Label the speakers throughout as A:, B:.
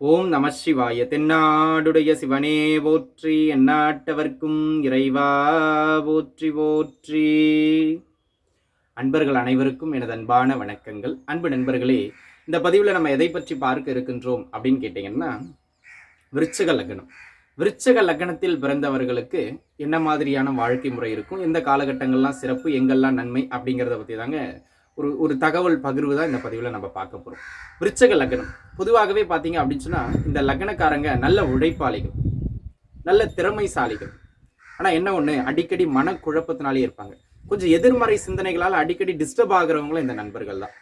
A: ஓம் நம சிவாய தென்னாடுடைய சிவனே போற்றி எந்நாட்டவர்க்கும் இறைவா போற்றி போற்றி. அன்பர்கள் அனைவருக்கும் எனது அன்பான வணக்கங்கள். அன்பு நண்பர்களே இந்த பதிவில் நம்ம எதை பற்றி பார்க்க இருக்கின்றோம் அப்படின்னு கேட்டிங்கன்னா விருச்சக லக்னம். விருச்சக லக்னத்தில் பிறந்தவர்களுக்கு என்ன மாதிரியான வாழ்க்கை முறை இருக்கும்? எந்த காலகட்டங்கள்லாம் சிறப்பு? எங்கெல்லாம் நன்மை? அப்படிங்கிறத பற்றி தாங்க ஒரு ஒரு தகவல் பகிர்வு தான் இந்த பதிவில் நம்ம பார்க்க போகிறோம் விருச்சக லக்னம். பொதுவாகவே பார்த்தீங்க அப்படின்னு சொன்னால் இந்த லக்னக்காரங்க நல்ல உழைப்பாளிகள் நல்ல திறமைசாலிகள். ஆனால் என்ன ஒன்று அடிக்கடி மனக்குழப்பத்தினாலே இருப்பாங்க. கொஞ்சம் எதிர்மறை சிந்தனைகளால் அடிக்கடி டிஸ்டர்ப் ஆகுறவங்களும் இந்த நண்பர்கள் தான்.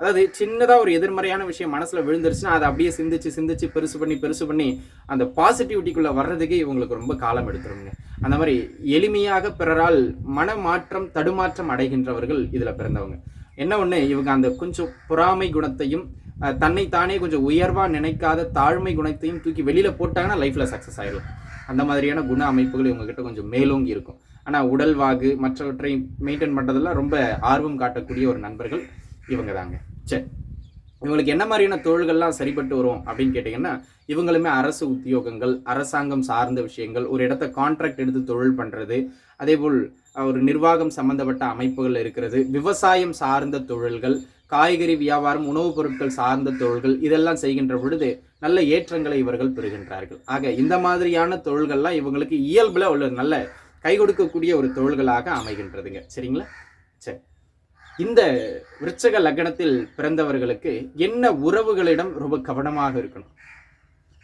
A: அதாவது சின்னதாக ஒரு எதிர்மறையான விஷயம் மனசில் விழுந்துருச்சுன்னா அதை அப்படியே சிந்திச்சு சிந்திச்சு பெருசு பண்ணி பெருசு பண்ணி அந்த பாசிட்டிவிட்டிக்குள்ளே வர்றதுக்கே இவங்களுக்கு ரொம்ப காலம் எடுத்துருங்க. அந்த மாதிரி எளிமையாக பிறரால் மனமாற்றம் தடுமாற்றம் அடைகின்றவர்கள் இதில் பிறந்தவங்க. என்ன ஒன்று இவங்க அந்த கொஞ்சம் பொறாமை குணத்தையும் தன்னை தன்னைத்தானே கொஞ்சம் உயர்வாக நினைக்காத தாழ்மை குணத்தையும் தூக்கி வெளியில் போட்டாங்கன்னா லைஃப்பில் சக்ஸஸ் ஆயிடும் அந்த மாதிரியான குண அமைப்புகள் இவங்ககிட்ட கொஞ்சம் மேலோங்கி இருக்கும். ஆனால் உடல் வாகு மற்றவற்றை மெயின்டைன் பண்ணுறதெல்லாம் ரொம்ப ஆர்வம் காட்டக்கூடிய ஒரு நண்பர்கள் இவங்க தாங்க சரி இவங்களுக்கு என்ன மாதிரியான தொழில்கள்லாம் சரிப்பட்டு வரும் அப்படின்னு கேட்டிங்கன்னா இவங்களுமே அரசு உத்தியோகங்கள் அரசாங்கம் சார்ந்த விஷயங்கள் ஒரு இடத்த கான்ட்ராக்ட் எடுத்து தொழில் பண்ணுறது அதேபோல் ஒரு நிர்வாகம் சம்பந்தப்பட்ட அமைப்புகள் இருக்கிறது. விவசாயம் சார்ந்த தொழில்கள் காய்கறி வியாபாரம் உணவுப் பொருட்கள் சார்ந்த தொழில்கள் இதெல்லாம் செய்கின்ற பொழுது நல்ல ஏற்றங்களை இவர்கள் பெறுகின்றார்கள். ஆக இந்த மாதிரியான தொழில்கள்லாம் இவங்களுக்கு இயல்பில் உள்ள நல்ல கை கொடுக்கக்கூடிய ஒரு தொழில்களாக அமைகின்றதுங்க. சரிங்களா? சரி. இந்த விருச்சக லக்னத்தில் பிறந்தவர்களுக்கு என்ன உறவுகளிடம் ரொம்ப கவனமாக இருக்கணும்?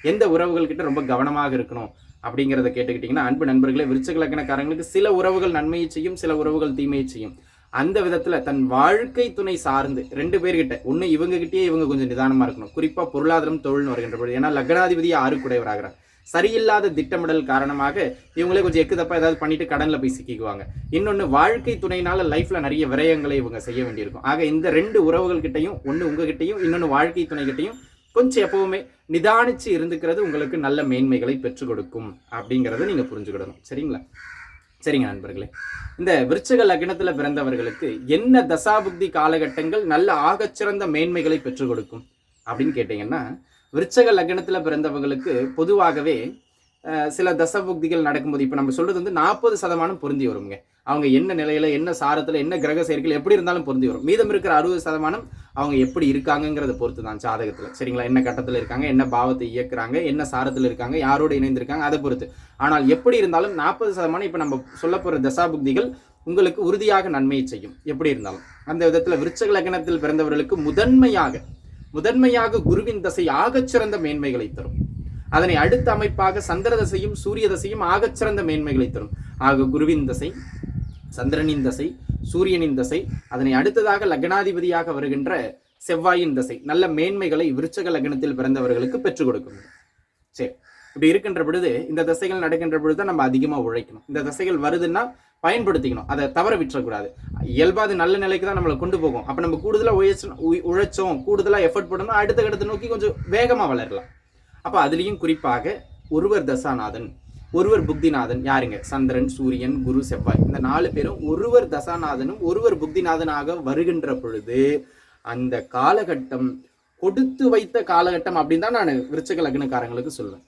A: எந்த உறவுகள்கிட்ட ரொம்ப கவனமாக இருக்கணும்? அப்படிங்கிறத கேட்டுக்கிட்டிங்கன்னா அன்பு நண்பர்களே விருச்சக சில உறவுகள் நன்மையை செய்யும் சில உறவுகள் தீமையை செய்யும். அந்த விதத்துல தன் வாழ்க்கை துணை சார்ந்து ரெண்டு பேர்கிட்ட ஒன்று இவங்ககிட்டயே இவங்க கொஞ்சம் நிதானமா இருக்கணும். குறிப்பா பொருளாதாரம் தொழில்னு வருகின்ற பொழுது ஏன்னா லக்னாதிபதி ஆறுக்குடையவராகிறார். சரியில்லாத திட்டமிடல் காரணமாக இவங்களே கொஞ்சம் எக்கு தப்பா ஏதாவது பண்ணிட்டு கடன்ல போய் சிக்கிக்குவாங்க. இன்னொன்னு வாழ்க்கை துணையினால லைஃப்ல நிறைய விரயங்களை இவங்க செய்ய வேண்டியிருக்கும். ஆக இந்த ரெண்டு உறவுகள் கிட்டையும் ஒன்று உங்ககிட்டயும் இன்னொன்னு வாழ்க்கை துணை கிட்டையும் கொஞ்சம் எப்பவுமே நிதானிச்சு இருந்துக்கிறது உங்களுக்கு நல்ல மேன்மைகளை பெற்றுக் கொடுக்கும் அப்படிங்கிறத நீங்க புரிஞ்சுக்கிடணும். சரிங்களா? சரிங்க நண்பர்களே. இந்த விருச்சக லக்னத்துல பிறந்தவர்களுக்கு என்ன தசாபுக்தி காலகட்டங்கள் நல்ல ஆகச்சிறந்த மேன்மைகளை பெற்றுக் கொடுக்கும் அப்படின்னு கேட்டீங்கன்னா விருச்சக லக்னத்துல பிறந்தவங்களுக்கு பொதுவாகவே சில தசபுக்திகள் நடக்கும்போது இப்போ நம்ம சொல்றது வந்து நாற்பது சதமானம் பொருந்தி வருங்க அவங்க என்ன நிலையில என்ன சாரத்துல என்ன கிரக செயற்கள் எப்படி இருந்தாலும் பொருந்தி வரும். மீதம் இருக்கிற அறுபது சதமானம் அவங்க எப்படி இருக்காங்கங்கிறத பொறுத்து தான் ஜாதகத்தில். சரிங்களா? என்ன கட்டத்தில் இருக்காங்க என்ன பாவத்தை இயக்குறாங்க என்ன சாரத்தில் இருக்காங்க யாரோடு இணைந்திருக்காங்க அதை பொறுத்து. ஆனால் எப்படி இருந்தாலும் நாற்பது சதமானம் இப்போ நம்ம சொல்ல போற தசாபுக்திகள் உங்களுக்கு உறுதியாக நன்மையை செய்யும். எப்படி இருந்தாலும். அந்த விதத்தில் விருச்சக லக்னத்தில் பிறந்தவர்களுக்கு முதன்மையாக முதன்மையாக குருவின் தசை ஆகச்சிறந்த மேன்மைகளை தரும். அதனை அடுத்த அமைப்பாக சந்திர தசையும் சூரிய தசையும் ஆகச்சிறந்த மேன்மைகளை தரும். ஆக குருவின் தசை சந்திரனின் தசை சூரியனின் தசை அதனை அடுத்ததாக லக்னாதிபதியாக வருகின்ற செவ்வாயின் தசை. நல்ல மேன்மைகளை விருச்சக லக்னத்தில் பிறந்தவர்களுக்கு பெற்றுக் கொடுக்கும். சரி இப்படி இருக்கின்ற பொழுது இந்த தசைகள் நடக்கின்ற பொழுது தான் நம்ம அதிகமாக உழைக்கணும். இந்த தசைகள் வருதுன்னா பயன்படுத்திக்கணும். அதை தவற விட்டுறக்கூடாது. இயல்பா அது நல்ல நிலைக்கு தான் நம்மளை கொண்டு போகும். அப்போ நம்ம கூடுதலாக உழைச்சோம் உய்- உழைச்சோம் கூடுதலாக எஃபர்ட் பண்ணணும் அடுத்த கட்டத்தை நோக்கி கொஞ்சம் வேகமாக வளரலாம். அப்போ அதுலேயும் குறிப்பாக ஒருவர் தசாநாதன் ஒருவர் புக்திநாதன் யாருங்க? சந்திரன் சூரியன் குரு செவ்வாய். இந்த நாலு பேரும் ஒருவர் தசாநாதனும் ஒருவர் புக்திநாதனாக வருகின்ற பொழுது அந்த காலகட்டம் கொடுத்து வைத்த காலகட்டம் அப்படின்னு தான் நான் விருச்சக லக்னக்காரங்களுக்கு சொல்லுவேன்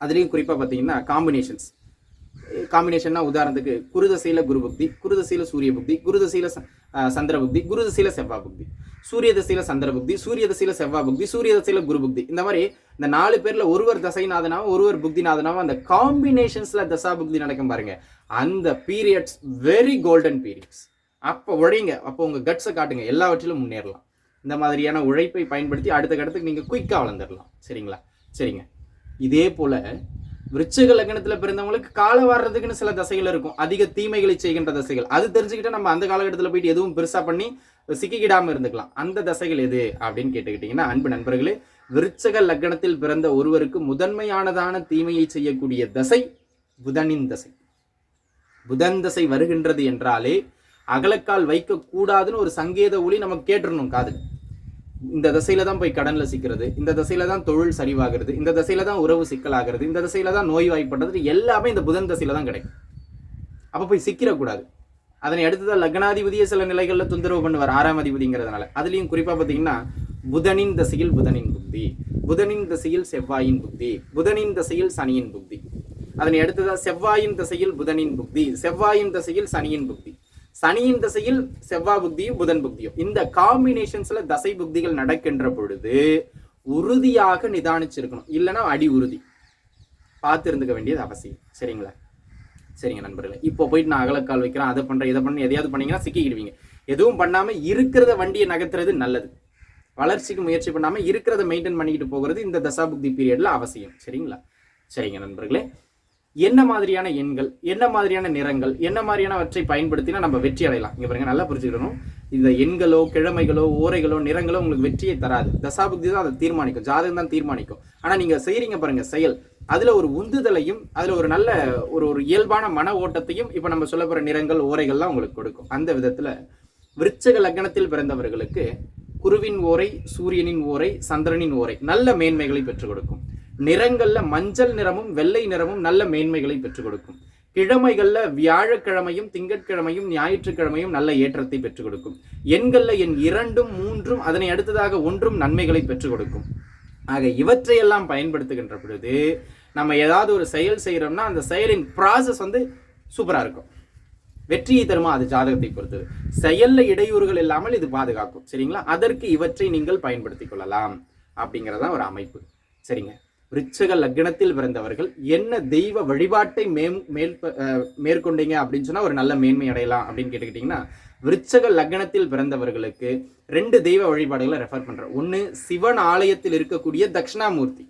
A: அதுலேயும் குறிப்பாக பார்த்தீங்கன்னா காம்பினேஷன்ஸ் காம்பினேஷன்னா உதாரணத்துக்கு குருதசையில குரு புக்தி குருதசையில சூரிய புக்தி குருதசையில ச- சந்திர புக்தி குருதசையில செவ்வாய் புக்தி. சூரிய தசையில சந்திர புக்தி சூரிய தசையில செவ்வாய் புக்தி சூரிய தசையில குரு புக்தி. இந்த மாதிரி இந்த நாலு பேர்ல ஒருவர் தசைநாதனாவும் ஒருவர் புக்திநாதனாவும் அந்த காம்பினேஷன்ஸ்ல தசா புக்தி நடக்கும் பாருங்க. அந்த பீரியட்ஸ் வெரி கோல்டன் பீரியட்ஸ் அப்போ உழைங்க. அப்போ உங்க கட்ஸை காட்டுங்க. எல்லாவற்றிலும் முன்னேறலாம். இந்த மாதிரியான உழைப்பை பயன்படுத்தி அடுத்த கட்டத்துக்கு நீங்க குயிக்கா வளர்ந்துடலாம். சரிங்களா? சரிங்க. இதே போல விருச்சக லக்னத்துல பிறந்தவங்களுக்கு காலை வர்றதுக்குன்னு சில தசைகள் இருக்கும். அதிக தீமைகளை செய்கின்ற தசைகள். அது தெரிஞ்சுக்கிட்டு நம்ம அந்த காலகட்டத்தில் போயிட்டு எதுவும் பெருசா பண்ணி சிக்கிக்கிடாம இருந்துக்கலாம். அந்த தசைகள் எது அப்படின்னு கேட்டுக்கிட்டீங்கன்னா அன்பு நண்பர்களே விருச்சக லக்னத்தில் பிறந்த ஒருவருக்கு முதன்மையானதான தீமையை செய்யக்கூடிய தசை புதனின் தசை. புதன் தசை வருகின்றது என்றாலே அகலக்கால் வைக்கக்கூடாதுன்னு ஒரு சங்கேத ஒளி நமக்கு கேட்டுடணும் காது இந்த தசையில தான் போய் கடன்ல சிக்கிறது இந்த தசையில தான் தொழில் சரிவாகிறது இந்த தசையில தான் உறவு சிக்கலாகிறது இந்த தசையில தான் நோய் வாய்ப்படுறது எல்லாமே இந்த புதன் தசையில தான் கிடைக்கும். அப்போ போய் சிக்கிடக்கூடாது அதனை அடுத்ததான் லக்னாதிபதியை சில நிலைகளில் தொந்தரவு பண்ணுவார் ஆறாம் அதிபதிங்கிறதுனால. அதுலேயும் குறிப்பாக பார்த்தீங்கன்னா புதனின் தசையில் புதனின் புத்தி புதனின் தசையில் செவ்வாயின் புத்தி புதனின் தசையில் சனியின் புத்தி. அதனை அடுத்ததா செவ்வாயின் தசையில் புதனின் புத்தி செவ்வாயின் தசையில் சனியின் புத்தி. சனியின் திசையில் செவ்வாய் புக்தியும் புதன் புக்தியும் இந்த காம்பினேஷன்ஸ்ல தசை புக்திகள் நடக்கின்ற பொழுது உறுதியாக நிதானிச்சிருக்கணும். இல்லைன்னா அடி உறுதி. பார்த்து இருந்துக்க வேண்டியது அவசியம். சரிங்களா? சரிங்க நண்பர்களே. இப்போ போயிட்டு நான் அகலக்கால் வைக்கிறேன் அதை பண்ணுறேன் இதை பண்ண எதையாவது பண்ணீங்கன்னா சிக்கிக்கிடுவீங்க. எதுவும் பண்ணாம இருக்கிறத வண்டியை நகர்த்துறது நல்லது. வளர்ச்சிக்கு முயற்சி பண்ணாம இருக்கிறத மெயின்டைன் பண்ணிக்கிட்டு போகிறது இந்த தசாபுக்தி பீரியட்ல அவசியம். சரிங்களா? சரிங்க நண்பர்களே. என்ன மாதிரியான எண்கள் என்ன மாதிரியான நிறங்கள் என்ன மாதிரியானவற்றை பயன்படுத்தினா நம்ம வெற்றி அடையலாம். இங்க பாருங்க நல்லா புரிஞ்சுக்கணும். இந்த எண்களோ கிழமைகளோ ஓரைகளோ நிறங்களோ உங்களுக்கு வெற்றியை தராது. தசாபுக்தி தான் அதை தீர்மானிக்கும். ஜாதகம் தான் தீர்மானிக்கும். ஆனா நீங்க செய்கிறீங்க பாருங்க செயல். அதுல ஒரு உந்துதலையும் அதுல ஒரு நல்ல ஒரு ஒரு இயல்பான மன ஓட்டத்தையும் இப்ப நம்ம சொல்ல போற நிறங்கள் ஓரைகள்லாம் உங்களுக்கு கொடுக்கும். அந்த விதத்துல விருச்சக லக்னத்தில் பிறந்தவர்களுக்கு குருவின் ஓரை சூரியனின் ஓரை சந்திரனின் ஓரை நல்ல மேன்மைகளை பெற்றுக் கொடுக்கும். நிறங்கள்ல மஞ்சள் நிறமும் வெள்ளை நிறமும் நல்ல மேன்மைகளை பெற்றுக் கொடுக்கும். கிழமைகள்ல வியாழக்கிழமையும் திங்கட்கிழமையும் ஞாயிற்றுக்கிழமையும் நல்ல ஏற்றத்தை பெற்றுக் கொடுக்கும். எண்கள்ல என் இரண்டும் மூன்றும் அதனை அடுத்ததாக ஒன்றும் நன்மைகளை பெற்றுக் கொடுக்கும். ஆக இவற்றையெல்லாம் பயன்படுத்துகின்ற பொழுது நம்ம ஏதாவது ஒரு செயல் செய்கிறோம்னா அந்த செயலின் ப்ராசஸ் வந்து சூப்பராக இருக்கும். வெற்றியை தருமா? அது ஜாதகத்தை பொறுத்தது. செயல்ல இடையூறுகள் இல்லாமல் இது பாதுகாக்கும். சரிங்களா? அதற்கு இவற்றை நீங்கள் பயன்படுத்திக் கொள்ளலாம். அப்படிங்கிறதான் ஒரு அமைப்பு. சரிங்க? ரிச்சக லக்னத்தில் பிறந்தவர்கள் என்ன தெய்வ வழிபாட்டை மேம் மேல் மேற்கொண்டீங்க அப்படின்னு சொன்னா ஒரு நல்ல மேன்மை அடையலாம் அப்படின்னு கேட்டுக்கிட்டீங்கன்னா விருச்சக லக்னத்தில் பிறந்தவர்களுக்கு ரெண்டு தெய்வ வழிபாடுகளை ரெஃபர் பண்றேன் ஒன்னு சிவன் ஆலயத்தில் இருக்கக்கூடிய தட்சிணாமூர்த்தி.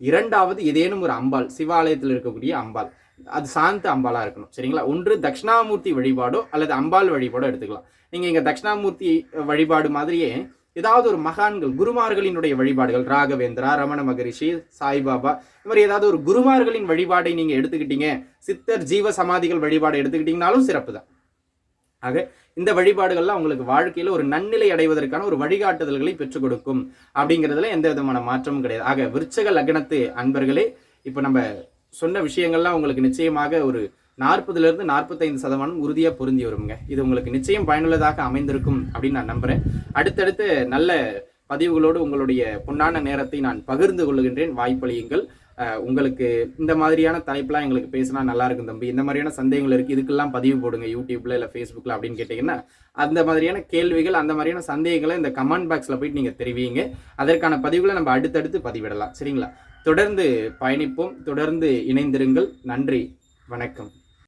A: இரண்டாவது ஏதேனும் ஒரு அம்பாள் சிவாலயத்தில் இருக்கக்கூடிய அம்பாள். அது சாந்த அம்பாலா இருக்கணும். சரிங்களா? ஒன்று தட்சிணாமூர்த்தி வழிபாடோ அல்லது அம்பாள் வழிபாடோ எடுத்துக்கலாம். நீங்க இங்க தட்சிணாமூர்த்தி வழிபாடு மாதிரியே ஏதாவது ஒரு மகான்கள் குருமார்களினுடைய வழிபாடுகள் ராகவேந்திரா ரமண மகரிஷி சாய்பாபா இந்த மாதிரி ஏதாவது ஒரு குருமார்களின் வழிபாடை நீங்க எடுத்துக்கிட்டீங்க சித்தர் ஜீவ சமாதிகள் வழிபாடை எடுத்துக்கிட்டீங்கனாலும் சிறப்பு தான் ஆக இந்த வழிபாடுகள்லாம் உங்களுக்கு வாழ்க்கையில் ஒரு நன்னிலை அடைவதற்கான ஒரு வழிகாட்டுதல்களை பெற்றுக் கொடுக்கும் அப்படிங்கிறதுல எந்த விதமான மாற்றமும் கிடையாது. ஆக விருச்சக லக்னத்து அன்பர்களே இப்போ நம்ம சொன்ன விஷயங்கள்லாம் உங்களுக்கு நிச்சயமாக ஒரு நாற்பதுலேருந்து நாற்பத்தைந்து சதமானம் உறுதியாக பொருந்தி வருங்க இது உங்களுக்கு நிச்சயம் பயனுள்ளதாக அமைந்திருக்கும் அப்படின்னு நான் நம்புகிறேன் அடுத்தடுத்து நல்ல பதிவுகளோடு உங்களுடைய பொன்னான நேரத்தை நான் பகிர்ந்து கொள்ளுகின்றேன். வாய்ப்பளியுங்கள். உங்களுக்கு இந்த மாதிரியான தலைப்பெலாம் எங்களுக்கு பேசினா நல்லா இருக்கும் தம்பி. இந்த மாதிரியான சந்தேகங்கள் இருக்குது இதுக்கெல்லாம் பதிவு போடுங்க. யூடியூப்ல இல்லை ஃபேஸ்புக்கில் அப்படின்னு கேட்டிங்கன்னா அந்த மாதிரியான கேள்விகள் அந்த மாதிரியான சந்தேகங்களை இந்த கமெண்ட் பாக்ஸில் போயிட்டு நீங்கள் தெரிவிங்க. அதற்கான பதிவுகளை நம்ம அடுத்தடுத்து பதிவிடலாம். சரிங்களா? தொடர்ந்து பயணிப்போம். தொடர்ந்து இணைந்திருங்கள். நன்றி. வணக்கம்.